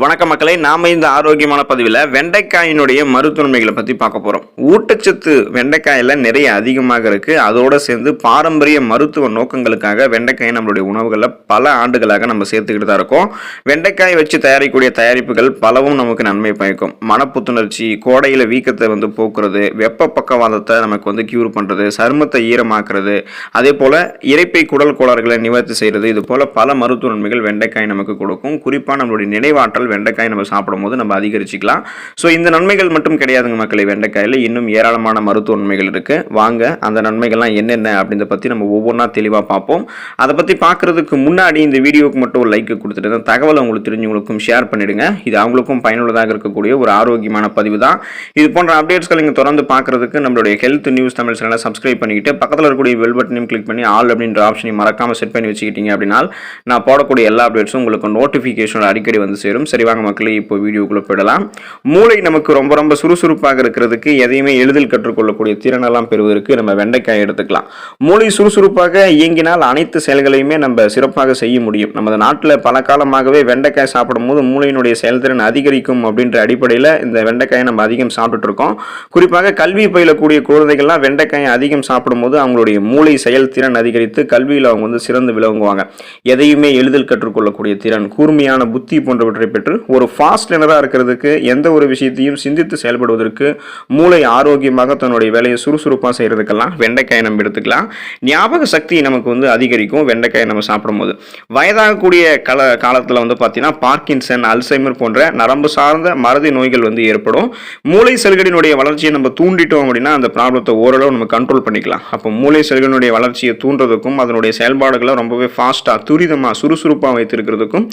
வணக்க மக்களை நாம இந்த ஆரோக்கியமான பதிவில் வெண்டைக்காயினுடைய மருத்துவமைகளை பற்றி பார்க்க போகிறோம் ஊட்டச்சத்து வெண்டைக்காயில் நிறைய அதிகமாக இருக்குது அதோடு சேர்ந்து பாரம்பரிய மருத்துவ நோக்கங்களுக்காக வெண்டைக்காயை நம்மளுடைய உணவுகளில் பல ஆண்டுகளாக நம்ம சேர்த்துக்கிட்டு தான் இருக்கோம். வெண்டைக்காய் வச்சு தயாரிக்கக்கூடிய தயாரிப்புகள் பலவும் நமக்கு நன்மை பயக்கும். மனப்புத்துணர்ச்சி கோடையில் வீக்கத்தை வந்து போக்குறது வெப்ப பக்கவாதத்தை நமக்கு வந்து கியூர் பண்ணுறது சருமத்தை ஈரமாக்குறது அதே போல் இறைப்பை குடல் கோளாறுகளை நிவர்த்தி செய்கிறது இது போல் பல மருத்துவ நன்மைகள் வெண்டைக்காய் நமக்கு கொடுக்கும். குறிப்பாக நம்மளுடைய நினைவாற்றல் வெண்டைக்காய் நம்ம சாப்பிடும் போது நம்ம அதிகரிச்சுக்கலாம். ஸோ இந்த நன்மைகள் மட்டும் கிடையாதுங்க மக்களை. வெண்டைக்காயில் இன்னும் ஏராளமான மருத்துவ நன்மைகள் இருக்குது வாங்க அந்த நன்மைகள்லாம் என்னென்ன அப்படின்றத பற்றி நம்ம ஒவ்வொன்றா தெளிவாக பார்ப்போம். அதை பற்றி பார்க்குறதுக்கு முன்னாடி இந்த வீடியோவுக்கு மட்டும் ஒரு லைக் கொடுத்துட்டு தான் தகவலை உங்களுக்கு தெரிஞ்சவங்களுக்கும் ஷேர் பண்ணிடுங்க. இது அவங்களுக்கும் பயனுள்ளதாக இருக்கக்கூடிய ஒரு ஆரோக்கியமான பதிவு தான். இது போன்ற அப்டேட்ஸ்கள் நீங்கள் தொடர்ந்து பார்க்குறதுக்கு நம்மளுடைய ஹெல்த் நியூஸ் தமிழ் சேனலை சப்ஸ்கிரைப் பண்ணிக்கிட்டு பக்கத்தில் இருக்கக்கூடிய வெல் பட்டனையும் கிளிக் பண்ணி ஆல் அப்படின்ற ஆப்ஷனையும் மறக்காமல் செட் பண்ணி வச்சுக்கிட்டீங்க அப்படின்னா நான் போடக்கூடிய எல்லா அப்டேட்ஸும் உங்களுக்கு நோட்டிஃபிகேஷன் அடிக்கடி வந்து சேரும். சரி வாங்க மக்களே இப்போ வீடியோக்குள்ளே போயிடலாம். மூளை நமக்கு ரொம்ப ரொம்ப சுறுசுறுப்பாக இருக்கிறதுக்கு எதையுமே எளிதில் கற்றுக்கொள்ளக்கூடிய திறனெல்லாம் பெறுவதற்கு நம்ம வெண்டைக்காய் எடுத்துக்கலாம். மூளை சுறுசுறுப்பாக இயங்கினால் அனைத்து செயல்களையுமே நம்ம சிறப்பாக செய்ய முடியும். நமது நாட்டில் பல காலமாகவே வெண்டைக்காய் சாப்பிடும்போது மூளையினுடைய செயல்திறன் அதிகரிக்கும் அப்படின்ற அடிப்படையில் இந்த வெண்டைக்காயை நம்ம அதிகம் சாப்பிட்டுட்டு இருக்கோம். குறிப்பாக கல்வி பயிலக்கூடிய குழந்தைகள்லாம் வெண்டைக்காயை அதிகம் சாப்பிடும்போது அவங்களுடைய மூளை செயல்திறன் அதிகரித்து கல்வியில் அவங்க வந்து சிறந்து விளங்குவாங்க. எதையுமே எளிதில் கற்றுக்கொள்ளக்கூடிய திறன் கூர்மையான புத்தி போன்றவற்றை பெற்று ஒரு ஃபாஸ்ட் லேனராக இருக்கிறதுக்கு எந்த ஒரு விஷயத்தையும் சிந்தித்து செயல்படுவதற்கு மூளை ஆரோக்கியமாக தன்னுடைய வேலையை சுறுசுறுப்பாக செய்கிறதுக்கெல்லாம் வெண்டைக்காயை நம்ம எடுத்துக்கலாம். ஞாபக சக்தி நமக்கு வந்து அதிகரிக்கும் வெண்டைக்காயை நம்ம சாப்பிடும்போது. வயதாகக்கூடிய கால காலத்தில் வந்து பார்த்தீங்கன்னா பார்க்கின்சன் அல்சைமர் போன்ற நரம்பு சார்ந்த மறதி நோய்கள் வந்து ஏற்படும். மூளை செல்களினுடைய வளர்ச்சியை நம்ம தூண்டிட்டோம் அப்படின்னா அந்த ப்ராப்ளத்தை ஓரளவு நம்ம கண்ட்ரோல் பண்ணிக்கலாம். அப்போ மூளை செல்களினுடைய வளர்ச்சியை தூண்டுறதுக்கும் அதனுடைய செயல்பாடுகளை ரொம்பவே ஃபாஸ்ட்டாக துரிதமாக சுறுசுறுப்பாக வைத்திருக்கிறதுக்கும்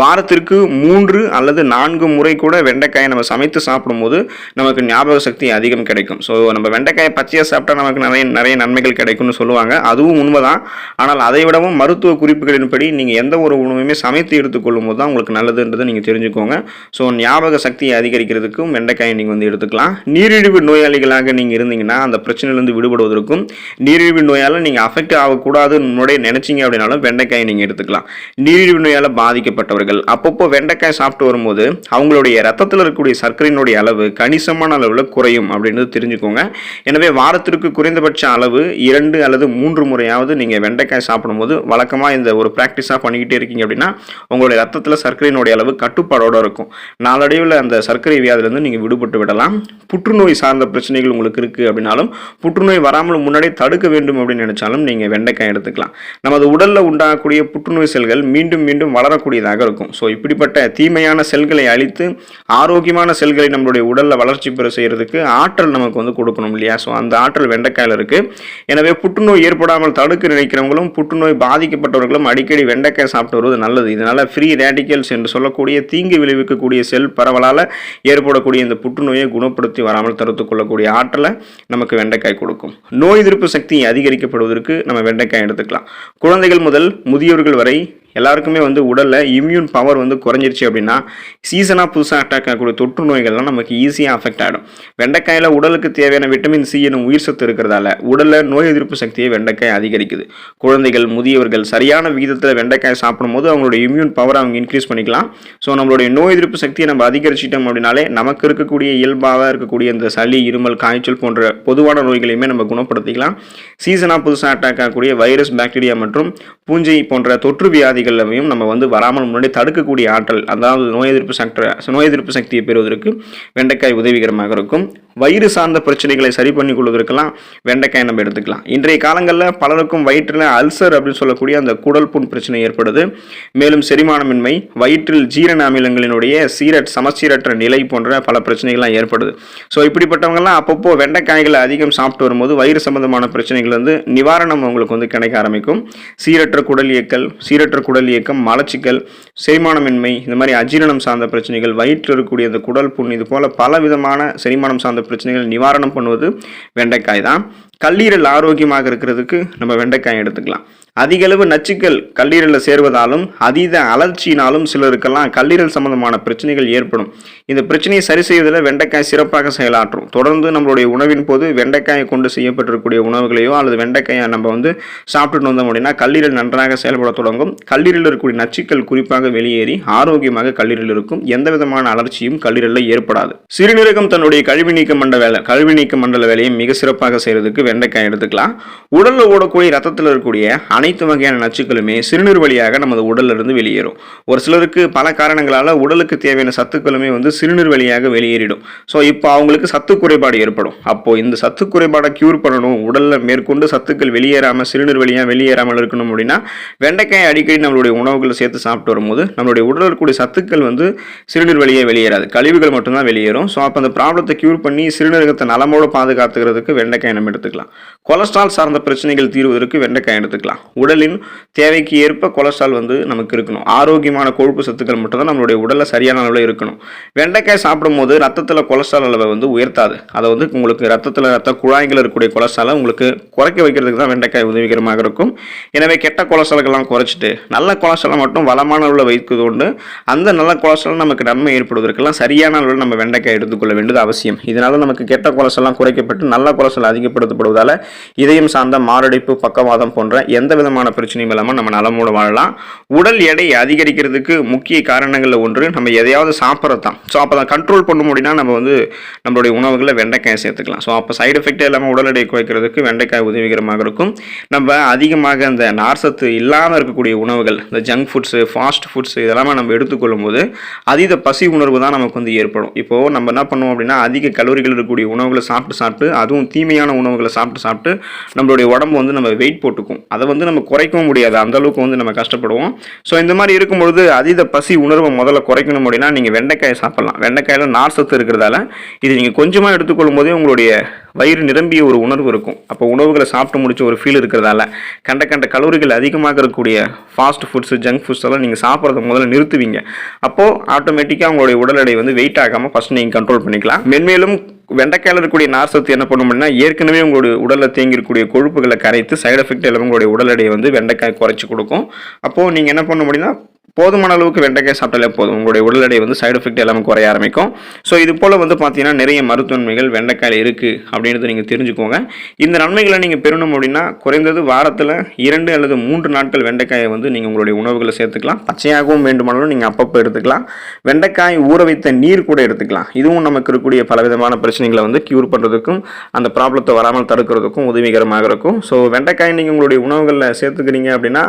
வாரத்திற்கு மூன்று அல்லது நான்கு முறை கூட வெண்டைக்காயை நம்ம சமைத்து சாப்பிடும்போது நமக்கு ஞாபக சக்தி அதிகம் கிடைக்கும். ஸோ நம்ம வெண்டைக்காயை பச்சையாக சாப்பிட்டா நமக்கு நிறைய நிறைய நன்மைகள் கிடைக்கும்னு சொல்லுவாங்க. அதுவும் உண்மைதான். ஆனால் அதை விடவும் மருத்துவ குறிப்புகளின்படி நீங்கள் எந்த ஒரு உணவுமே சமைத்து எடுத்துக்கொள்ளும் போது தான் உங்களுக்கு நல்லதுன்றதை நீங்கள் தெரிஞ்சுக்கோங்க. ஸோ ஞாபக சக்தியை அதிகரிக்கிறதுக்கும் வெண்டைக்காயை நீங்கள் வந்து எடுத்துக்கலாம். நீரிழிவு நோயாளிகளாக நீங்கள் இருந்தீங்கன்னா அந்த பிரச்சனையிலேருந்து விடுபடுவதற்கும் நீரிழிவு நோயால் நீங்கள் அஃபெக்ட் ஆகக்கூடாதுன்னு முன்னாடியே நினைச்சீங்க அப்படின்னாலும் வெண்டைக்காயை நீங்கள் எடுத்துக்கலாம். நீரிழிவு நோயால் பாதிக்கப்பட்டவர்கள். அப்பப்போ வெண்டைக்காய் சாப்பிட்டு வரும்போது அவங்களுடைய ரத்தத்தில் இருக்கக்கூடிய சர்க்கரையினுடைய அளவு கணிசமான அளவில் குறையும் அப்படின்றது தெரிஞ்சுக்கோங்க. எனவே வாரத்திற்கு குறைந்தபட்ச அளவு இரண்டு அல்லது மூன்று முறையாவது நீங்கள் வெண்டைக்காய் சாப்பிடும்போது வழக்கமாக இந்த ஒரு ப்ராக்டிஸாக பண்ணிக்கிட்டே இருக்கீங்க அப்படின்னா உங்களுடைய ரத்தத்தில் சர்க்கரையினுடைய அளவு கட்டுப்பாடோடு இருக்கும். நாளடைவில் அந்த சர்க்கரை வியாதிலேருந்து நீங்கள் விடுபட்டு விடலாம். புற்றுநோய் சார்ந்த பிரச்சனைகள் உங்களுக்கு இருக்குது அப்படின்னாலும் புற்றுநோய் வராமல் முன்னாடியே தடுக்க வேண்டும் அப்படின்னு நினைச்சாலும் நீங்கள் வெண்டைக்காய் எடுத்துக்கலாம். நமது உடலில் உண்டாகக்கூடிய புற்றுநோய் செல்கள் மீண்டும் மீண்டும் வளரக்கூடியதாக இருக்கும். ஸோ இப்படிப்பட்ட தீமையான செல்களை அழித்து ஆரோக்கியமான செல்களை நம்மளுடைய உடலில் வளர்ச்சி பெற செய்கிறதுக்கு ஆற்றல் நமக்கு வந்து கொடுக்கணும் இல்லையா? ஸோ அந்த ஆற்றல் வெண்டைக்காயில் இருக்குது எனவே புற்றுநோய் ஏற்படாமல் தடுக்க நினைக்கிறவங்களும் புற்றுநோய் பாதிக்கப்பட்டவர்களும் அடிக்கடி வெண்டைக்காய் சாப்பிட்டு வருவது நல்லது. இதனால் ஃப்ரீ ரேடிக்கல்ஸ் என்று சொல்லக்கூடிய தீங்கு விளைவிக்கக்கூடிய செல் பரவலால் ஏற்படக்கூடிய இந்த புற்றுநோயை குணப்படுத்தி வராமல் தடுத்துக்கொள்ளக்கூடிய ஆற்றலை நமக்கு வெண்டைக்காய் கொடுக்கும். நோய் எதிர்ப்பு சக்தி அதிகரிக்கப்படுவதற்கு நம்ம வெண்டைக்காய் எடுத்துக்கலாம். குழந்தைகள் முதல் முதியோர்கள் வரை எல்லாருக்குமே வந்து உடலில் இம்யூன் பவர் வந்து குறைஞ்சிருச்சு அப்படின்னா சீசனாக புதுசாக அட்டாக் ஆகக்கூடிய தொற்று நோய்கள்லாம் நமக்கு ஈஸியாக அஃபெக்ட் ஆகிடும் வெண்டைக்காயில் உடலுக்கு தேவையான விட்டமின் சி எனும் உயிர் சத்து இருக்கிறதால உடலில் நோய் எதிர்ப்பு சக்தியை வெண்டைக்காய் அதிகரிக்குது. குழந்தைகள் முதியவர்கள் சரியான விகிதத்தில் வெண்டைக்காய் சாப்பிடும்போது அவங்களோட இம்யூன் பவரை அவங்க இன்க்ரீஸ் பண்ணிக்கலாம். ஸோ நம்மளுடைய நோய் எதிர்ப்பு சக்தியை நம்ம அதிகரிச்சிட்டோம் அப்படின்னாலே நமக்கு இருக்கக்கூடிய இயல்பாக இருக்கக்கூடிய இந்த சளி இருமல் காய்ச்சல் போன்ற பொதுவான நோய்களையுமே நம்ம குணப்படுத்திக்கலாம். சீசனாக புதுசாக அட்டாக் ஆகக்கூடிய வைரஸ் பாக்டீரியா மற்றும் பூஞ்சை போன்ற தொற்று வியாதிகளையும் நம்ம வந்து வராமல் முன்னாடி தடுக்கக்கூடிய ஆற்றல் அதாவது நோய் எதிர்ப்பு சக்தி நோய் எதிர்ப்பு சக்தியை பெறுவதற்கு வெண்டைக்காய் உதவிகரமாக இருக்கும். வயிறு சார்ந்த பிரச்சனைகளை சரி பண்ணி கொள்வதற்கெல்லாம் வெண்டைக்காய் நம்ம எடுத்துக்கலாம். இன்றைய காலங்களில் பலருக்கும் வயிற்றில் அல்சர் அப்படின்னு சொல்லக்கூடிய அந்த குடல் புண் பிரச்சனை ஏற்படுது. மேலும் செரிமானமின்மை வயிற்றில் ஜீரண அமிலங்களினுடைய சீரட் சமச்சீரற்ற நிலை போன்ற பல பிரச்சனைகள்லாம் ஏற்படுது. ஸோ இப்படிப்பட்டவங்கலாம் அப்பப்போ வெண்டைக்காய்களை அதிகம் சாப்பிட்டு வரும்போது வயிறு சம்பந்தமான பிரச்சனைகள் வந்து நிவாரணம் அவங்களுக்கு வந்து கிடைக்க ஆரம்பிக்கும். சீரற்ற குடல் இயக்கல் சீரற்ற குடல் இயக்கம் மலச்சிக்கல் செரிமானமின்மை இந்த மாதிரி அஜீரணம் சார்ந்த பிரச்சனைகள் வயிற்றில் இருக்கக்கூடிய அந்த குடல் புண் இது போல பல விதமான செரிமானம் சார்ந்த பிரச்சனைகள் நிவாரணம் பண்ணுவது வெண்டைக்காய் தான். கல்லீரல் ஆரோக்கியமாக இருக்கிறதுக்கு நம்ம வெண்டைக்காய் எடுத்துக்கலாம். அதிகளவு நச்சுக்கள் கல்லீரலில் சேர்வதாலும் அதீத அலர்ச்சியினாலும் சிலருக்கெல்லாம் கல்லீரல் சம்பந்தமான பிரச்சனைகள் ஏற்படும். இந்த பிரச்சனையை சரி செய்வதில் வெண்டைக்காய் சிறப்பாக செயலாற்றும். தொடர்ந்து நம்மளுடைய உணவின் போது வெண்டைக்காயை கொண்டு செய்யப்பட்டிருக்கக்கூடிய உணவுகளையோ அல்லது வெண்டைக்காயை நம்ம வந்து சாப்பிட்டுட்டு வந்தோம் அப்படின்னா கல்லீரல் நன்றாக செயல்பட தொடங்கும். கல்லீரலில் இருக்கக்கூடிய நச்சுக்கள் குறிப்பாக வெளியேறி ஆரோக்கியமாக கல்லீரல் இருக்கும். எந்த விதமான அலர்ச்சியும் கல்லீரலில் ஏற்படாது. சிறுநீரகம் தன்னுடைய கழிவு நீக்க மண்டல வேலை கழிவு நீக்க மண்டல வேலையை மிக சிறப்பாக செய்கிறதுக்கு வெண்டைக்காய் எடுத்துக்கலாம். உடலில் ஓடக்கூடிய ரத்தத்தில் இருக்கக்கூடிய அனைத்து வகையான நச்சுக்களுமே சிறுநீர் வழியாக நமது உடலிலிருந்து வெளியேறும். ஒரு சிலருக்கு பல காரணங்களால் உடலுக்கு தேவையான சத்துக்களுமே வந்து சிறுநீர் வழியாக வெளியேறிடும். ஸோ இப்போ அவங்களுக்கு சத்து குறைபாடு ஏற்படும். அப்போது இந்த சத்து குறைபாடை க்யூர் பண்ணணும் உடலில் மேற்கொண்டு சத்துக்கள் வெளியேறாமல் சிறுநீர் வழியாக வெளியேறாமல் இருக்கணும் அப்படின்னா வெண்டைக்காய் அடிக்கடி நம்மளுடைய உணவுகளை சேர்த்து சாப்பிட்டு வரும்போது நம்மளுடைய உடலில் இருக்கக்கூடிய சத்துக்கள் வந்து சிறுநீர் வழியே வெளியேறாது. கழிவுகள் மட்டும்தான் வெளியேறும். ஸோ அப்போ அந்த ப்ராப்ளத்தை க்யூர் பண்ணி சிறுநீரகத்தை நலமோடு பாதுகாத்துக்கிறதுக்கு வெண்டைக்காய் நம்ம எடுத்துக்கலாம். கொலஸ்ட்ரால் சார்ந்த பிரச்சனைகள் தீர்வதற்கு வெண்டைக்காய் எடுத்துக்கலாம். உடலின் தேவைக்கு ஏற்ப கொலஸ்ட்ரால் வந்து நமக்கு இருக்கணும். ஆரோக்கியமான கொழுப்பு சத்துக்கள் மட்டும்தான் நம்மளுடைய உடலில் சரியான அளவில் இருக்கணும். வெண்டைக்காய் சாப்பிடும்போது ரத்தத்தில் கொலஸ்ட்ரால் அளவை வந்து உயர்த்தாது. அதை வந்து உங்களுக்கு ரத்தத்தில் ரத்த குழாய்கள் இருக்கக்கூடிய கொலஸ்ட்ராலை உங்களுக்கு குறைக்க வைக்கிறதுக்கு தான் வெண்டைக்காய் உதவிகரமாக இருக்கும். எனவே கெட்ட கொலஸ்ட்ரால்கள்லாம் குறைச்சிட்டு நல்ல கொலஸ்ட்ரால் மட்டும் வளமான அளவில் வைப்பது அந்த நல்ல கொலஸ்ட்ரால் நமக்கு நன்மை ஏற்படுவதற்கெல்லாம் சரியான அளவில் நம்ம வெண்டைக்காய் எடுத்துக்கொள்ள வேண்டியது அவசியம். இதனால் நமக்கு கெட்ட கொலஸ்ட்ரால்லாம் குறைக்கப்பட்டு நல்ல கொலஸ்ட்ரால் அதிகப்படுத்தப்படுவதால் இதயம் சார்ந்த மாரடைப்பு பக்கவாதம் போன்ற எந்த விதமான பிரச்சனையும் இல்லாமல் நம்ம நலமோடு வாழலாம். உடல் எடை அதிகரிக்கிறதுக்கு முக்கிய காரணங்களில் ஒன்று நம்ம எதையாவது சாப்பிட்றது தான் ஸோ அப்போ தான் கண்ட்ரோல் பண்ண முடியும்னா நம்ம வந்து நம்மளுடைய உணவுகளில் வெண்டைக்காய் சேர்த்துக்கலாம். ஸோ அப்போ சைடு எஃபெக்டே இல்லாமல் உடல் எடை குறைக்கிறதுக்கு வெண்டைக்காய் உதவிகரமாக இருக்கும். நம்ம அதிகமாக அந்த நார்சத்து இல்லாமல் இருக்கக்கூடிய உணவுகள் இந்த ஜங்க் ஃபுட்ஸு ஃபாஸ்ட் ஃபுட்ஸ் இதெல்லாமே நம்ம எடுத்துக்கொள்ளும் போது அதீத பசி உணர்வு தான் நமக்கு வந்து ஏற்படும். இப்போது நம்ம என்ன பண்ணுவோம் அப்படின்னா அதிக கலோரிகள் இருக்கக்கூடிய உணவுகளை சாப்பிட்டு சாப்பிட்டு அதுவும் தீமையான உணவுகளை சாப்பிட்டு சாப்பிட்டு நம்மளுடைய உடம்பு வந்து நம்ம வெயிட் போட்டுக்கும். அதை வந்து நம்ம குறைக்கவும் முடியாது. அந்தளவுக்கு வந்து நம்ம கஷ்டப்படுவோம். ஸோ இந்த மாதிரி இருக்கும்பொழுது அதீத பசி உணர்வை முதல்ல குறைக்கணும் அப்படின்னா நீங்கள் வெண்டைக்காயை சாப்பிடலாம். வெண்டைக்காயில் நார் சத்து இருக்கிறதால இது நீங்கள் கொஞ்சமாக எடுத்துக்கொள்ளும் போதே உங்களுடைய வயிறு நிரம்பிய ஒரு உணர்வு இருக்கும். அப்போ உணவுகளை சாப்பிட்டு முடிச்ச ஒரு ஃபீல் இருக்கிறதால கண்ட கண்ட கலோரிகள் அதிகமாக இருக்கக்கூடிய ஃபாஸ்ட் ஃபுட்ஸு ஜங்க் ஃபுட்ஸ் எல்லாம் நீங்கள் சாப்பிட்றத முதல்ல நிறுத்துவீங்க. அப்போது ஆட்டோமேட்டிக்காக உங்களுடைய உடல் எடை வந்து வெயிட் ஆகாமல் ஃபஸ்ட் நீங்கள் கண்ட்ரோல் பண்ணிக்கலாம். மென்மேலும் வெண்டைக்காயில் இருக்கக்கூடிய நார் சத்து என்ன பண்ணும் அப்படின்னா ஏற்கனவே உங்களுடைய உடலில் தேங்கிருக்கக்கூடிய கொழுப்புகளை கரைத்து சைடு எஃபெக்ட் இல்லாமல் உங்களுடைய உடல் எடையை வந்து வெண்டைக்காய் குறைச்சி கொடுக்கும். அப்போது நீங்கள் என்ன பண்ண முடியும்னா போதுமான அளவுக்கு வெண்டைக்காய் சாப்பிட்டாலே போதும். உங்களுடைய உடல் எடை வந்து சைடு எஃபெக்ட் எல்லாமே குறைய ஆரம்பிக்கும். ஸோ இது போல் வந்து பார்த்தீங்கன்னா நிறைய மருத்துவன்மைகள் வெண்டைக்காயில் இருக்குது அப்படின்றத நீங்கள் தெரிஞ்சுக்கோங்க. இந்த நன்மைகளை நீங்கள் பெறணும் அப்படின்னா குறைந்தது வாரத்தில் இரண்டு அல்லது மூன்று நாட்கள் வெண்டைக்காயை வந்து நீங்கள் உங்களுடைய உணவுகளை சேர்த்துக்கலாம். பச்சையாகவும் வேண்டுமானாலும் நீங்கள் அப்பப்போ எடுத்துக்கலாம். வெண்டைக்காய் ஊற வைத்த நீர் கூட எடுத்துக்கலாம். இதுவும் நமக்கு இருக்கக்கூடிய பலவிதமான பிரச்சனைகளை வந்து க்யூர் பண்ணுறதுக்கும் அந்த ப்ராப்ளத்தை வராமல் தடுக்கிறதுக்கும் உதவிகரமாக இருக்கும். ஸோ வெண்டைக்காய் நீங்கள் உங்களுடைய உணவுகளில் சேர்த்துக்கிறீங்க அப்படின்னா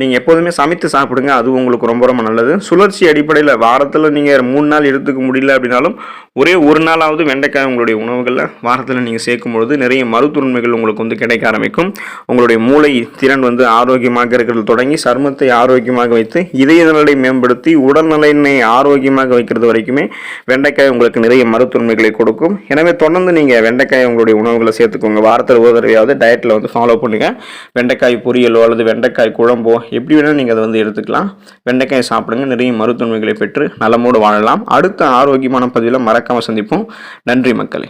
நீங்கள் எப்போதுமே சமைத்து சாப்பிடுங்க. அது உங்களுக்கு ரொம்ப ரொம்ப நல்லது. சுழற்சி அடிப்படையில் வாரத்தில் நீங்கள் மூணு நாள் எடுத்துக்க முடியல அப்படின்னாலும் ஒரே ஒரு நாளாவது வெண்டைக்காய் உங்களுடைய உணவுகளில் வாரத்தில் நீங்கள் சேர்க்கும் பொழுது நிறைய மருத்துவன்மைகள் உங்களுக்கு வந்து கிடைக்க ஆரம்பிக்கும். உங்களுடைய மூளை திறன் வந்து ஆரோக்கியமாக இருக்கிறது தொடங்கி சருமத்தை ஆரோக்கியமாக வைத்து இதய நலனை மேம்படுத்தி உடல்நலையினை ஆரோக்கியமாக வைக்கிறது வரைக்குமே வெண்டைக்காய் உங்களுக்கு நிறைய மருத்துவன்மைகளை கொடுக்கும். எனவே தொடர்ந்து நீங்கள் வெண்டைக்காய் உங்களுடைய உணவுகளை சேர்த்துக்கோங்க. வாரத்தில் ஒரு தடவையாவது டயட்டில் வந்து ஃபாலோ பண்ணுங்கள் வெண்டைக்காய் பொரியலோ அல்லது வெண்டைக்காய் குழம்போ எப்படி வேணால் நீங்கள் அதை வந்து எடுத்துக்கலாம். வெண்டைக்காய் சாப்பிடுங்க. நிறைய மருத்துவமைகளை பெற்று நலமோடு வாழலாம். அடுத்த ஆரோக்கியமான பதிவில் மறக்காமல் சந்திப்போம். நன்றி மக்களே.